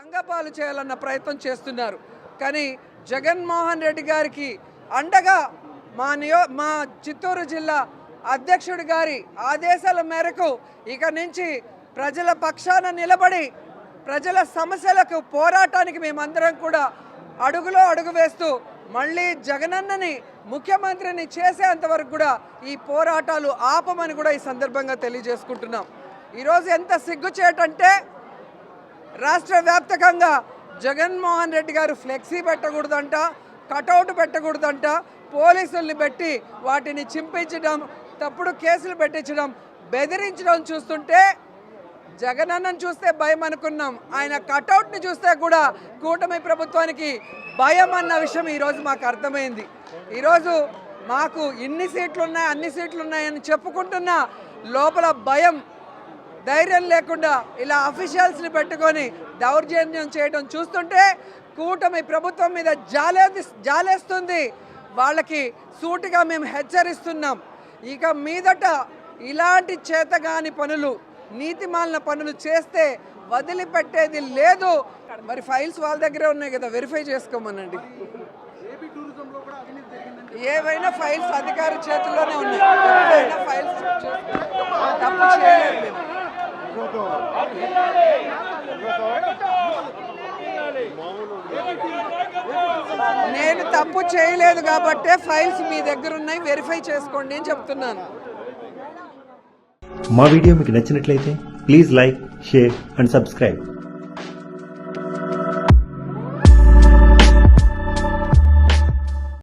రంగపాలు చేయాలన్న ప్రయత్నం చేస్తున్నారు. కానీ జగన్మోహన్ రెడ్డి గారికి అండగా మా నియో మా చిత్తూరు జిల్లా అధ్యక్షుడి గారి ఆదేశాల మేరకు ఇక నుంచి ప్రజల పక్షాన నిలబడి ప్రజల సమస్యలకు పోరాటానికి మేమందరం కూడా అడుగులో అడుగు వేస్తూ మళ్ళీ జగనన్నని ముఖ్యమంత్రిని చేసేంత వరకు కూడా ఈ పోరాటాలు ఆపమని కూడా ఈ సందర్భంగా తెలియజేసుకుంటున్నాం. ఈరోజు ఎంత సిగ్గుచేటంటే రాష్ట్ర వ్యాప్తకంగా జగన్మోహన్ రెడ్డి గారు ఫ్లెక్సీ పెట్టకూడదంట కటౌట్ పెట్టకూడదంట పోలీసుల్ని పెట్టి వాటిని చింపించడం తప్పుడు కేసులు పెట్టించడం బెదిరించడం చూస్తుంటే జగనన్నను చూస్తే భయం అనుకున్నాం. ఆయన కటౌట్ని చూస్తే కూడా కూటమి ప్రభుత్వానికి భయం అన్న విషయం ఈరోజు మాకు అర్థమైంది. ఈరోజు మాకు ఇన్ని సీట్లు ఉన్నాయి అన్ని సీట్లు ఉన్నాయని చెప్పుకుంటున్నా లోపల భయం ధైర్యం లేకుండా ఇలా అఫీషియల్స్ని పెట్టుకొని దౌర్జన్యం చేయడం చూస్తుంటే కూటమి ప్రభుత్వం మీద జాలే జాలేస్తుంది. వాళ్ళకి సూటిగా మేము హెచ్చరిస్తున్నాం. ఇక మీదట ఇలాంటి చేతగాని పనులు నీతిమాలిన పనులు చేస్తే వదిలిపెట్టేది లేదు. మరి ఫైల్స్ వాళ్ళ దగ్గరే ఉన్నాయి కదా వెరిఫై చేసుకోమనండి. ఏవైనా ఫైల్స్ అధికారి చేతుల్లోనే ఉన్నాయి. ఫైల్స్ తప్పు చేయలేదు నేను తప్పు చేయలేదు కాబట్టే ఫైల్స్ మీ దగ్గర ఉన్నాయి వెరిఫై చేసుకోండి అని చెప్తున్నాను. మా వీడియో మీకు నచ్చినట్లయితే please like share and subscribe.